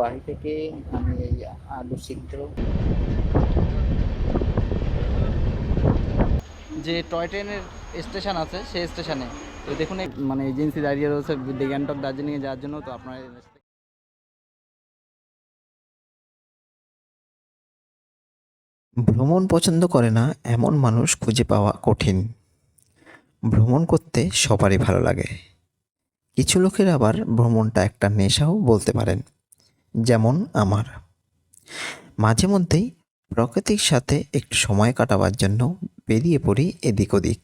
বাড়ি থেকে আমি এই আলু সিদ্ধ। যে টয় ট্রেনের স্টেশন আছে সেই স্টেশনে। তো দেখুন মানে এজেন্সি দাঁড়িয়ে রয়েছে গ্যাংটক দার্জিলিংয়ে যাওয়ার জন্য তো আপনারা ভ্রমণ পছন্দ করে না এমন মানুষ খুঁজে পাওয়া কঠিন। ভ্রমণ করতে সবারই ভালো লাগে। কিছু লোকের আবার ভ্রমণটা একটা নেশাও বলতে পারেন। যেমন আমার। মাঝে মধ্যেই প্রকৃতির সাথে একটু সময় কাটাবার জন্য বেরিয়ে পড়ি এদিক ওদিক।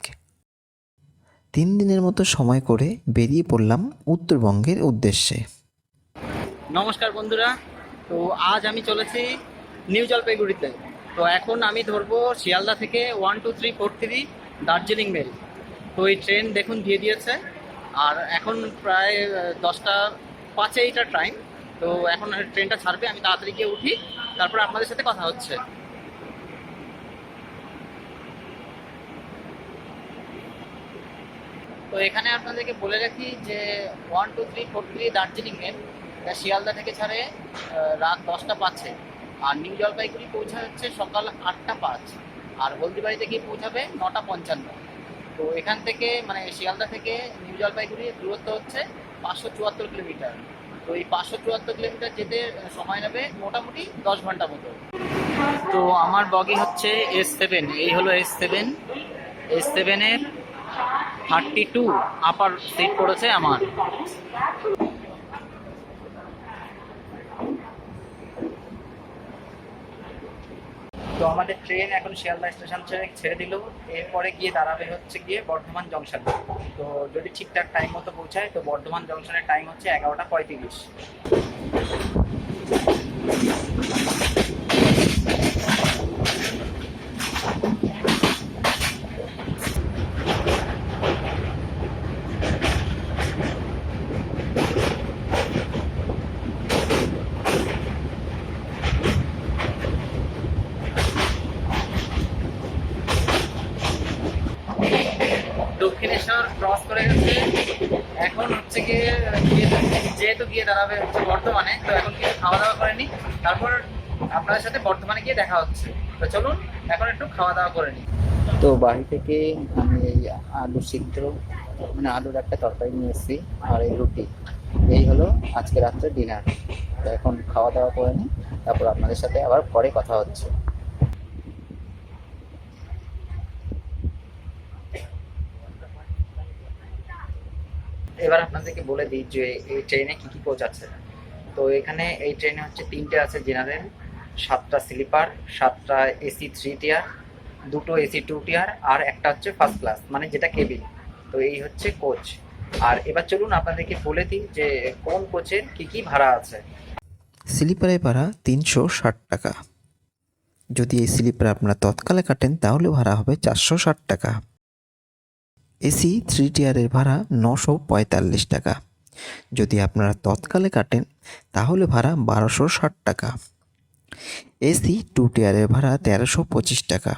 তিন দিনের মতো সময় করে বেরিয়ে পড়লাম উত্তরবঙ্গের উদ্দেশ্যে। নমস্কার বন্ধুরা, তো আজ আমি চলেছি নিউ জলপাইগুড়িতে। তো এখন আমি ধরবো শিয়ালদা থেকে one two three four three Darjeeling mail. তো এই ট্রেন দেখুন দিয়ে দিয়েছে। আর এখন প্রায় দশটা পাঁচে এইটার টাইম তো এখন ট্রেনটা ছাড়বে, আমি তাড়াতাড়ি গিয়ে উঠি, তারপর আপনাদের সাথে কথা হচ্ছে। তো এখানে আপনাদেরকে বলে রাখি যে one two three four three Darjeeling mail Sealdah থেকে ছাড়ে রাত দশটা পাঁচে। আর নিউ জলপাইগুড়ি পৌঁছায় হচ্ছে সকাল আটটা পাঁচ। আর হলদিবাড়িতে গিয়ে পৌঁছাবে নটা পঞ্চান্ন। তো এখান থেকে মানে শিয়ালদা থেকে নিউ জলপাইগুড়ির দূরত্ব হচ্ছে পাঁচশো চুয়াত্তর কিলোমিটার। তো এই পাঁচশো চুয়াত্তর কিলোমিটার যেতে সময় নেবে মোটামুটি দশ ঘণ্টা মতো। তো আমার বগি হচ্ছে এস সেভেন এই হলো এস সেভেন এস সেভেনের থার্টি টু আপার সিট পড়েছে আমার। তো আমাদের ট্রেন এখন শিয়ালদা স্টেশন ছেড়ে ছেড়ে দিল। এরপরে গিয়ে দাঁড়াবে হচ্ছে গিয়ে বর্ধমান জংশনে তো যদি ঠিকঠাক টাইম মতো পৌঁছায়, তো বর্ধমান জংশনের টাইম হচ্ছে এগারোটা পঁয়ত্রিশ দক্ষিণেশ্বর ক্রস করে গেছে এখন হচ্ছে গিয়ে গিয়ে যেহেতু গিয়ে দাঁড়াবে হচ্ছে বর্ধমানে। তো এখন কিছু খাওয়া দাওয়া করেনি তারপর আপনাদের সাথে বর্ধমানে গিয়ে দেখা হচ্ছে। তো চলুন, এখন একটু খাওয়া দাওয়া করে নিই। তো বাড়ি থেকে আমি এই আলু সিদ্ধ মানে আলুর একটা তরকারি নিয়ে এসেছি আর এই রুটি। এই হলো আজকে রাত্রে ডিনার। তো এখন খাওয়া দাওয়া করে নিই। তারপর আপনাদের সাথে আবার পরে কথা হচ্ছে। এবার আপনাদেরকে বলে দিই যে এই ট্রেনে কি কি কোচ আছে তো এখানে এই ট্রেনে হচ্ছে তিনটে আছে জেনারেল সাতটা স্লিপার সাতটা এসি থ্রি টিয়ার দুটো এসি টু টিয়ার আর একটা হচ্ছে ফার্স্ট ক্লাস মানে যেটা কেবিন তো এই হচ্ছে কোচ আর এবার চলুন আপনাদেরকে বলে দিই যে কোন কোচের কি কি ভাড়া আছে। স্লিপারে ভাড়া তিনশো ষাট টাকা। যদি এই স্লিপার আপনারা তৎকালে কাটেন, তাহলে ভাড়া হবে চারশো ষাট টাকা। এসি থ্রি টিয়ারের ভাড়া নশো পঁয়তাল্লিশ টাকা। যদি আপনারা তৎকালে কাটেন, তাহলে ভাড়া বারোশো ষাট টাকা। এসি টু টিয়ারের ভাড়া তেরোশো পঁচিশ টাকা।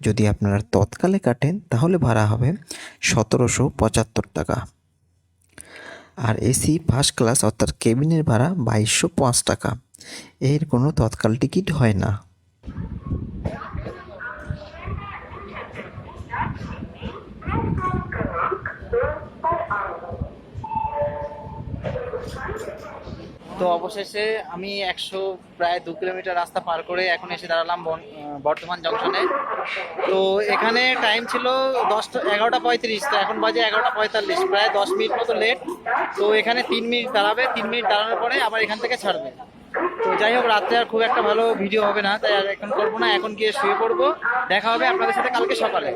যদি আপনারা তৎকালে কাটেন, তাহলে ভাড়া হবে সতেরোশো পঁচাত্তর টাকা। আর এসি ফার্স্ট ক্লাস অর্থাৎ কেবিনের ভাড়া বাইশশো পাঁচ টাকা। এর কোনো তৎকাল টিকিট হয় না। তো অবশেষে আমি একশো, প্রায় দু কিলোমিটার রাস্তা পার করে এখন এসে দাঁড়ালাম বর্ধমান জংশনে। তো এখানে টাইম ছিল দশটা, এগারোটা পঁয়ত্রিশ, তো এখন বাজে এগারোটা পঁয়তাল্লিশ, প্রায় দশ মিনিট মতো লেট তো এখানে তিন মিনিট দাঁড়াবে, তিন মিনিট দাঁড়ানোর পরে আবার এখান থেকে ছাড়বে। তো যাই হোক, রাত্রে আর খুব একটা ভালো ভিডিও হবে না, তাই আর এখন করব না, এখন গিয়ে শুয়ে পড়ব। দেখা হবে আপনাদের সাথে কালকে সকালে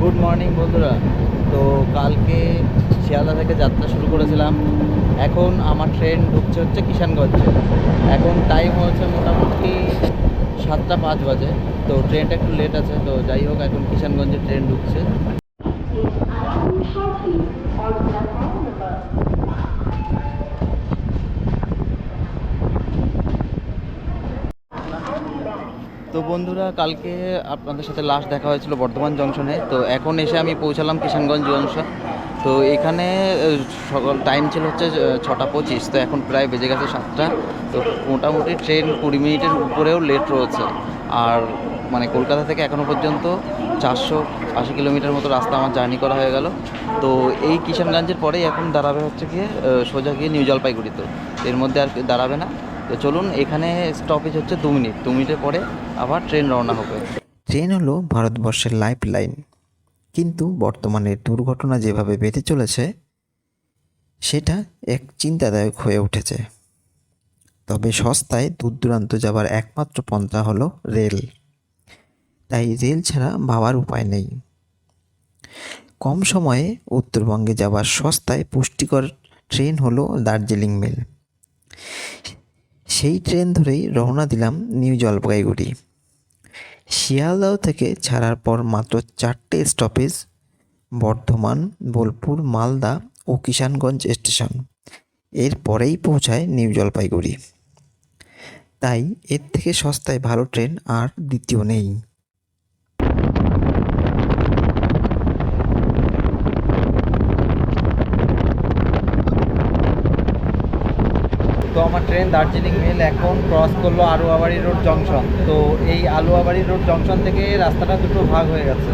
গুড মর্নিং বন্ধুরা। তো কালকে শিয়ালদা থেকে যাত্রা শুরু করেছিলাম। এখন আমার ট্রেন ঢুকছে হচ্ছে কিষানগঞ্জে। এখন টাইম হচ্ছে মোটামুটি সাতটা পাঁচ বাজে। তো ট্রেনটা একটু লেট আছে। তো যাই হোক, এখন কিষানগঞ্জে ট্রেন ঢুকছে। তো বন্ধুরা, কালকে আপনাদের সাথে লাস্ট দেখা হয়েছিল বর্ধমান জংশনে। তো এখন এসে আমি পৌঁছালাম কিষানগঞ্জ জংশন। তো এখানে সকাল টাইম ছিল হচ্ছে ছটা পঁচিশ। তো এখন প্রায় বেজে গেছে সাতটা। তো মোটামুটি ট্রেন কুড়ি মিনিটের উপরেও লেট রয়েছে। আর মানে কলকাতা থেকে এখনও পর্যন্ত চারশো আশি কিলোমিটার মতো রাস্তা আমার জার্নি করা হয়ে গেল। তো এই কিষানগঞ্জের পরেই এখন দাঁড়াবে হচ্ছে গিয়ে সোজা গিয়ে নিউ জলপাইগুড়িতে। এর মধ্যে আর দাঁড়াবে না। তো চলুন, এখানে স্টপেজ হচ্ছে দু মিনিট। দু মিনিটের পরে আবার ট্রেন রওনা হবে। ট্রেন হলো ভারতবর্ষের লাইফ লাইন কিন্তু বর্তমানে দুর্ঘটনা যেভাবে বেড়ে চলেছে, সেটা এক চিন্তাদায়ক হয়ে উঠেছে। তবে সস্তায় দূর দূরান্ত যাবার একমাত্র পন্থা হলো রেল। তাই রেল ছাড়া ভাবার উপায় নেই। কম সময়ে উত্তরবঙ্গে যাবার সস্তায় পুষ্টিকর ট্রেন হলো দার্জিলিং মেল। সেই ট্রেন ধরেই রওনা দিলাম নিউ জলপাইগুড়ি। শিয়ালদাও থেকে ছাড়ার পর মাত্র চারটে স্টপেজ বর্ধমান, বোলপুর, মালদা ও কিষানগঞ্জ স্টেশনের পরেই পৌঁছায় নিউ জলপাইগুড়ি। তাই এর থেকে সস্তায় ভালো ট্রেন আর দ্বিতীয় নেই। তো আমার ট্রেন দার্জিলিং মেল এখন ক্রস করল আলুয়াবাড়ি রোড জংশন। তো এই আলুয়াবাড়ি রোড জংশন থেকে রাস্তাটা দুটো ভাগ হয়ে গেছে।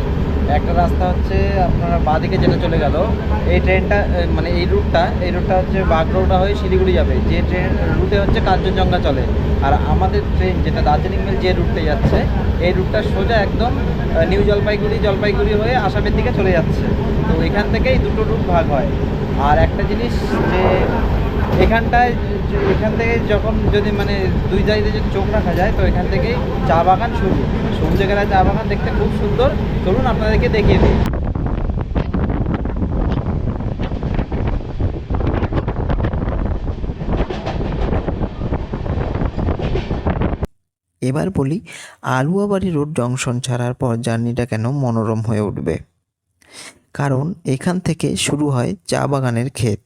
একটা রাস্তা হচ্ছে আপনারা বাঁদিকে যেটা চলে গেল, এই ট্রেনটা মানে এই রুটটা এই রুটটা হচ্ছে বাগডোগরা হয়ে শিলিগুড়ি যাবে। যে ট্রেন, রুটে হচ্ছে কাঞ্চনজঙ্ঘা চলে। আর আমাদের ট্রেন যেটা দার্জিলিং মেল যে রুটে যাচ্ছে, এই রুটটা সোজা একদম নিউ জলপাইগুড়ি জলপাইগুড়ি হয়ে আসামের দিকে চলে যাচ্ছে। তো এখান থেকেই দুটো রুট ভাগ হয়। আর একটা জিনিস যে এখানটায় এখান থেকে যখন যদি মানে দুই জায়গায় যদি চোখ রাখা যায়, তো এখান থেকেই চা বাগান শুরু। সবুজ গেলায় চা বাগান দেখতে খুব সুন্দর। চলুন আপনাদেরকে দেখিয়ে দিই। এবার বলি, আলুয়াবাড়ি রোড জংশন ছাড়ার পর জার্নিটা কেন মনোরম হয়ে উঠবে? কারণ এখান থেকে শুরু হয় চা বাগানের ক্ষেত।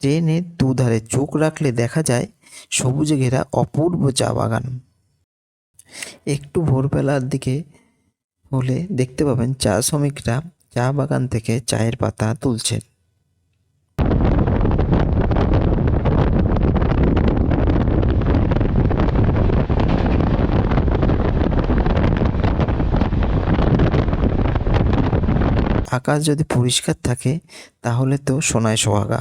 ট্রেনের দুধারে চোখ রাখলে দেখা যায় সবুজে ঘেরা অপূর্ব চা বাগান। একটু ভোরবেলার দিকে হলে দেখতে পাবেন চা শ্রমিকরা চা বাগান থেকে চায়ের পাতা তুলছেন। আকাশ যদি পরিষ্কার থাকে, তাহলে তো সোনায় সোহাগা।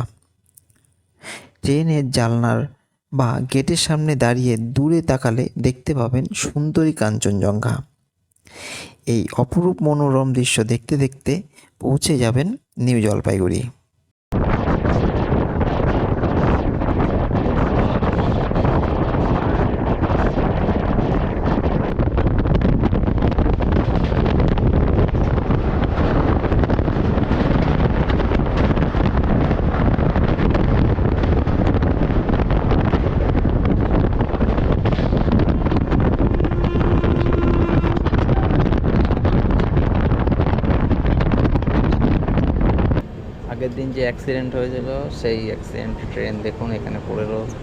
ট্রেনের জালনার বা গেটের সামনে দাঁড়িয়ে দূরে তাকালে দেখতে পাবেন সুন্দরী কাঞ্চনজঙ্ঘা। এই অপরূপ মনোরম দৃশ্য দেখতে দেখতে পৌঁছে যাবেন নিউ জলপাইগুড়ি আগের দিন যে অ্যাক্সিডেন্ট হয়েছিল সেই অ্যাক্সিডেন্ট ট্রেন দেখুন এখানে পড়ে রয়েছে।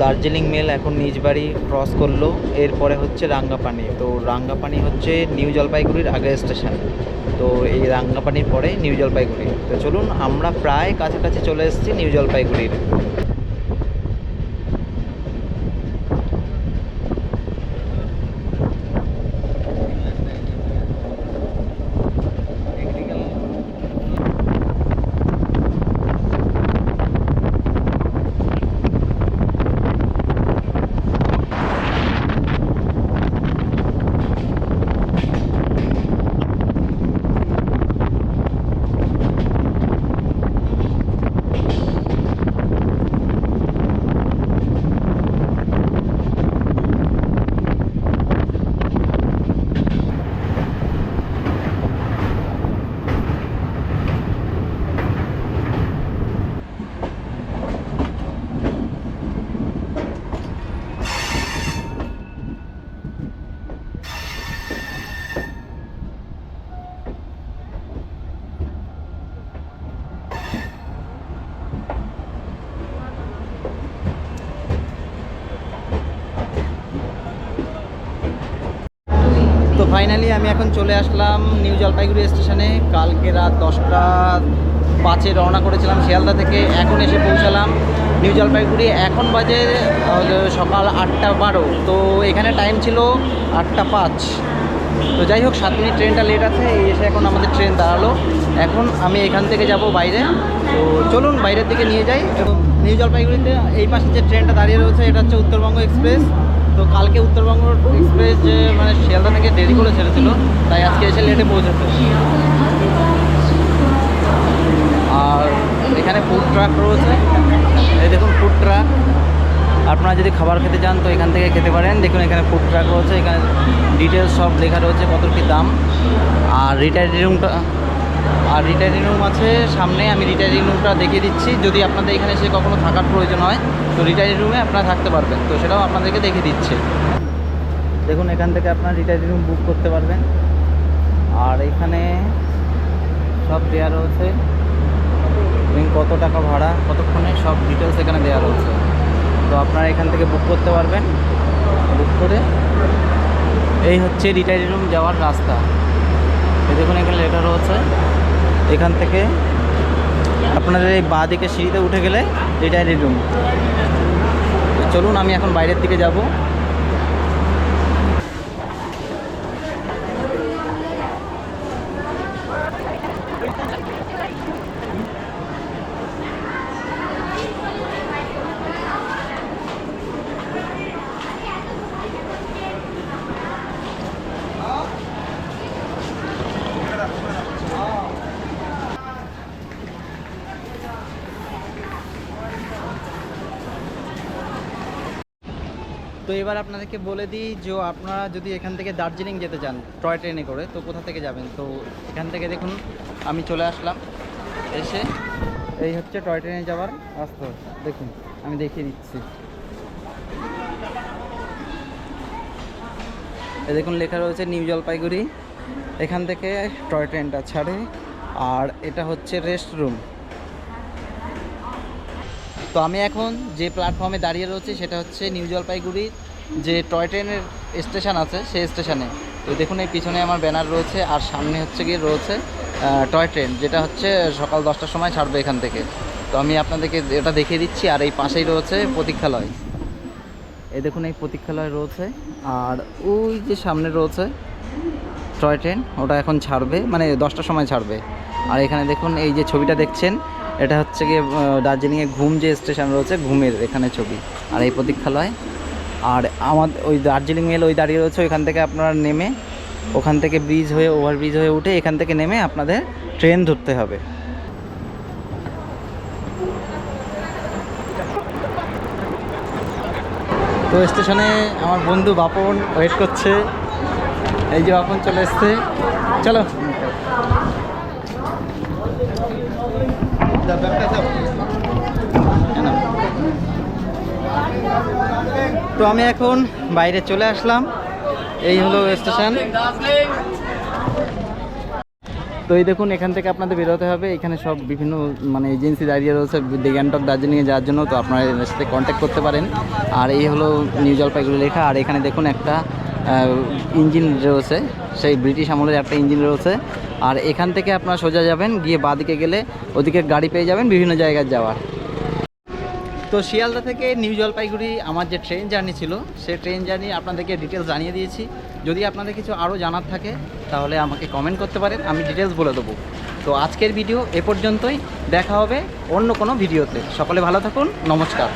দার্জিলিং মেল এখন নিজ বাড়ি ক্রস করল। এরপরে হচ্ছে রাঙ্গাপানি। তো রাঙ্গাপানি হচ্ছে নিউ জলপাইগুড়ির আগের স্টেশন তো এই রাঙ্গাপানির পরে নিউ জলপাইগুড়ি। তো চলুন আমরা প্রায় কাছাকাছি চলে এসেছি নিউ জলপাইগুড়ির। ফাইনালি আমি এখন চলে আসলাম নিউ জলপাইগুড়ি স্টেশনে। কালকে রাত দশটা পাঁচে রওনা করেছিলাম শিয়ালদা থেকে। এখন এসে পৌঁছালাম নিউ জলপাইগুড়ি। এখন বাজে সকাল আটটা বারো। তো এখানে টাইম ছিল আটটা পাঁচ। তো যাই হোক, সাত মিনিট ট্রেনটা লেট আছে, এই এসে এখন আমাদের ট্রেন দাঁড়াল। এখন আমি এখান থেকে যাব বাইরে। তো চলুন বাইরের দিকে নিয়ে যাই। নিউ জলপাইগুড়িতে এই পাশে যে ট্রেনটা দাঁড়িয়ে রয়েছে, এটা হচ্ছে উত্তরবঙ্গ এক্সপ্রেস। তো কালকে উত্তরবঙ্গ এক্সপ্রেস যে মানে শিয়ালদা থেকে দেরি করে ছেড়েছিল, তাই আজকে এসে লেটে পৌঁছেছে আর এখানে ফুড ট্রাক রয়েছে। এই দেখুন ফুড ট্রাক আপনারা যদি খাবার খেতে চান, তো এখান থেকে খেতে পারেন। দেখুন এখানে ফুড ট্রাক রয়েছে, এখানে ডিটেলস সব লেখা রয়েছে, কত কী দাম। আর রিটায়ারি রুমটা আর রিটায়ারিং রুম আছে সামনে, আমি রিটায়ারিং রুমটা দেখিয়ে দিচ্ছি। যদি আপনাদের এখানে এসে কখনো থাকার প্রয়োজন হয়, তো রিটায়ারিং রুমে আপনারা থাকতে পারবেন। তো সেটাও আপনাদেরকে দেখিয়ে দিচ্ছে। দেখুন, এখান থেকে আপনার রিটায়ারিং রুম বুক করতে পারবেন। আর এখানে সব দেওয়া রয়েছে। কত টাকা ভাড়া, কতক্ষণে সব ডিটেলস এখানে দেওয়া রয়েছে। তো আপনারা এখান থেকে বুক করতে পারবেন। বুক করে এই হচ্ছে রিটায়ারিং রুম যাওয়ার রাস্তা। দেখুন, এখানে লেখা রয়েছে এখান থেকে আপনাদের এই বাঁ দিকে সিঁড়িতে উঠে গেলে রিটায়ারি রুম চলুন, আমি এখন বাইরের দিকে যাব। তো এবার আপনাদেরকে বলে দিই যে আপনারা যদি এখান থেকে দার্জিলিং যেতে চান, টয় ট্রেনে করে, তো কোথা থেকে যাবেন? তো এখান থেকে দেখুন, আমি চলে আসলাম। এসে এই হচ্ছে টয় ট্রেনে যাওয়ার রাস্তা। দেখুন, আমি দেখিয়ে দিচ্ছি। দেখুন, লেখা রয়েছে নিউ জলপাইগুড়ি। এখান থেকে টয় ট্রেনটা ছাড়ে, আর এটা হচ্ছে রেস্ট রুম তো আমি এখন যে প্ল্যাটফর্মে দাঁড়িয়ে রয়েছি সেটা হচ্ছে নিউ জলপাইগুড়ির যে টয় ট্রেনের স্টেশন আছে, সেই স্টেশনে তো দেখুন এই পিছনে আমার ব্যানার রয়েছে আর সামনে হচ্ছে গিয়ে রয়েছে টয় ট্রেন যেটা হচ্ছে সকাল দশটার সময় ছাড়বে এখান থেকে। তো আমি আপনাদেরকে এটা দেখিয়ে দিচ্ছি, আর এই পাশেই রয়েছে প্রতীক্ষালয়। এই দেখুন, এই প্রতীক্ষালয় রয়েছে, আর ওই যে সামনে রয়েছে টয় ট্রেন ওটা এখন ছাড়বে মানে দশটার সময় ছাড়বে। আর এখানে দেখুন, এই যে ছবিটা দেখছেন এটা হচ্ছে গিয়ে দার্জিলিংয়ে ঘুম যে স্টেশন রয়েছে, ঘুমের এখানে ছবি। আর এই প্রতীক্ষালয়। আর আমাদের ওই দার্জিলিং মেল ওই দাঁড়িয়ে রয়েছে, ওইখান থেকে আপনারা নেমে, ওখান থেকে ব্রিজ হয়ে ওভার ব্রিজ হয়ে উঠে, এখান থেকে নেমে আপনাদের ট্রেন ধরতে হবে। তো স্টেশনে আমার বন্ধু বাপন ওয়েট করছে। এই যে বাপন চলে এসছে। চলো কেন? তো আমি এখন বাইরে চলে আসলাম। এই হলো স্টেশন। তো এই দেখুন, এখান থেকে আপনাদের বেরোতে হবে। এখানে সব বিভিন্ন মানে এজেন্সি দাঁড়িয়ে রয়েছে। দি গ্যাংটক দার্জিলিংয়ে যাওয়ার জন্য, তো আপনারা এদের সাথে কন্ট্যাক্ট করতে পারেন। আর এই হলো নিউ জলপাইগুড়ি লেখা। আর এখানে দেখুন একটা ইঞ্জিন রয়েছে। সেই ব্রিটিশ আমলের একটা ইঞ্জিন রয়েছে। আর এখান থেকে আপনারা সোজা যাবেন, গিয়ে বাঁদিকে গেলে ওদিকে গাড়ি পেয়ে যাবেন, বিভিন্ন জায়গায় যাওয়ার। তো শিয়ালদা থেকে নিউ জলপাইগুড়ি আমার যে ট্রেন জার্নি ছিল, সে ট্রেন জার্নি আপনাদেরকে ডিটেলস জানিয়ে দিয়েছি। যদি আপনাদের কিছু আরও জানার থাকে, তাহলে আমাকে কমেন্ট করতে পারেন, আমি ডিটেলস বলে দেবো। তো আজকের ভিডিও এ পর্যন্তই, দেখা হবে অন্য কোনো ভিডিওতে সকলে ভালো থাকুন, নমস্কার।